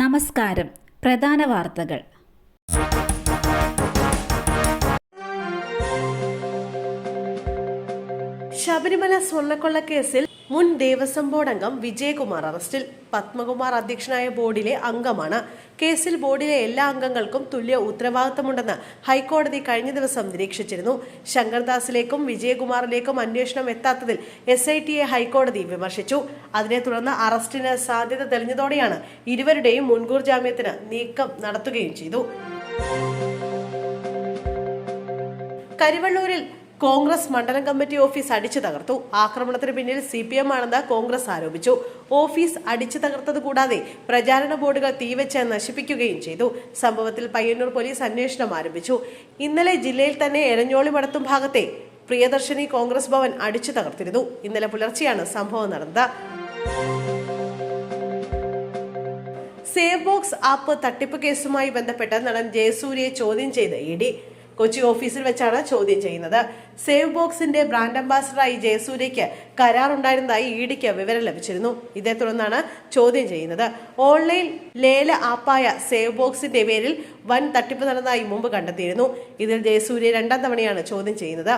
നമസ്കാരം. പ്രധാന വാർത്തകൾ. ശബരിമല സ്വർണക്കൊള്ള കേസിൽ മുൻ ദേവസ്വം ബോർഡ് അംഗം വിജയകുമാർ അറസ്റ്റിൽ. പത്മകുമാർ അധ്യക്ഷനായ ബോർഡിലെ അംഗമാണ്. കേസിൽ ബോർഡിലെ എല്ലാ അംഗങ്ങൾക്കും തുല്യ ഉത്തരവാദിത്തമുണ്ടെന്ന് ഹൈക്കോടതി കഴിഞ്ഞ ദിവസം നിരീക്ഷിച്ചിരുന്നു. ശങ്കർദാസിലേക്കും വിജയകുമാറിലേക്കും അന്വേഷണം എത്താത്തതിൽ എസ് ഐ ടിയെ ഹൈക്കോടതി വിമർശിച്ചു. അതിനെ തുടർന്ന് അറസ്റ്റിന് സാധ്യത തെളിഞ്ഞതോടെയാണ് ഇരുവരുടെയും മുൻകൂർ ജാമ്യത്തിന് നീക്കം നടത്തുകയും ചെയ്തു. കരിവള്ളൂരിൽ കോൺഗ്രസ് മണ്ഡലം കമ്മിറ്റി ഓഫീസ് അടിച്ചു തകർത്തു. ആക്രമണത്തിന് പിന്നിൽ സി പി എം ആണെന്ന് കോൺഗ്രസ് ആരോപിച്ചു. ഓഫീസ് അടിച്ചു തകർത്തത് കൂടാതെ പ്രചാരണ ബോർഡുകൾ തീവച്ച് നശിപ്പിക്കുകയും ചെയ്തു. സംഭവത്തിൽ പയ്യന്നൂർ പോലീസ് അന്വേഷണം ആരംഭിച്ചു. ഇന്നലെ ജില്ലയിൽ തന്നെ എരഞ്ഞോളി മടത്തും ഭാഗത്തെ പ്രിയദർശിനി കോൺഗ്രസ് ഭവൻ അടിച്ചു തകർത്തിരുന്നു. ഇന്നലെ പുലർച്ചെയാണ് സംഭവം നടന്നത്. സേവ് ബോക്സ് ആപ്പ് തട്ടിപ്പ് കേസുമായി ബന്ധപ്പെട്ട് നടൻ ജയസൂര്യയെ ചോദ്യം ചെയ്ത് ഇ ഡി. കൊച്ചി ഓഫീസിൽ വെച്ചാണ് ചോദ്യം ചെയ്യുന്നത്. സേവ് ബോക്സിന്റെ ബ്രാൻഡ് അംബാസഡറായി ജയസൂര്യയ്ക്ക് കരാറുണ്ടായിരുന്നതായി ഇ ഡിക്ക് വിവരം ലഭിച്ചിരുന്നു. ഇതേ തുടർന്നാണ് ചോദ്യം ചെയ്യുന്നത്. ഓൺലൈൻ ലേല ആപ്പായ സേവ് ബോക്സിന്റെ പേരിൽ വൻ തട്ടിപ്പ് നടന്നതായി മുമ്പ് കണ്ടെത്തിയിരുന്നു. ഇതിൽ ജയസൂര്യ രണ്ടാം തവണയാണ് ചോദ്യം ചെയ്യുന്നത്.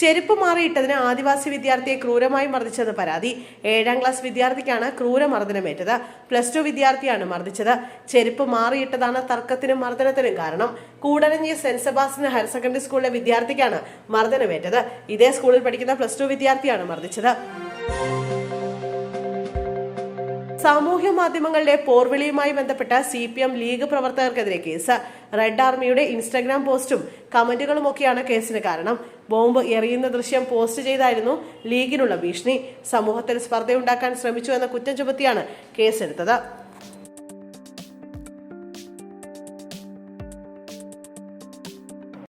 ചെരുപ്പ് മാറിയിട്ടതിന് ആദിവാസി വിദ്യാർത്ഥിയെ ക്രൂരമായി മർദ്ദിച്ചെന്ന് പരാതി. ഏഴാം ക്ലാസ് വിദ്യാർത്ഥിക്കാണ് ക്രൂരമർദ്ദനമേറ്റത്. പ്ലസ് ടു വിദ്യാർത്ഥിയാണ് മർദ്ദിച്ചത്. ചെരുപ്പ് മാറിയിട്ടതാണ് തർക്കത്തിനും മർദ്ദനത്തിനും കാരണം. കൂടരഞ്ഞി സെന്റ് സെബാസ്റ്റിന് ഹയർ സെക്കൻഡറി സ്കൂളിലെ വിദ്യാർത്ഥിക്കാണ് മർദ്ദനമേറ്റത്. ഇതേ സ്കൂളിൽ പഠിക്കുന്ന പ്ലസ് ടു വിദ്യാർത്ഥിയാണ് മർദ്ദിച്ചത്. സാമൂഹ്യ മാധ്യമങ്ങളുടെ പോർവിളിയുമായി ബന്ധപ്പെട്ട സി പി എം ലീഗ് പ്രവർത്തകർക്കെതിരെ കേസ്. റെഡ് ആർമിയുടെ ഇൻസ്റ്റാഗ്രാം പോസ്റ്റും കമന്റുകളുമൊക്കെയാണ് കേസിന് കാരണം. ബോംബ് എറിയുന്ന ദൃശ്യം പോസ്റ്റ് ചെയ്തായിരുന്നു ലീഗിനുള്ള ഭീഷണി. സമൂഹത്തിൽ സ്പർദ്ധയുണ്ടാക്കാൻ ശ്രമിച്ചു എന്ന കുറ്റം ചുമത്തിയാണ് കേസെടുത്തത്.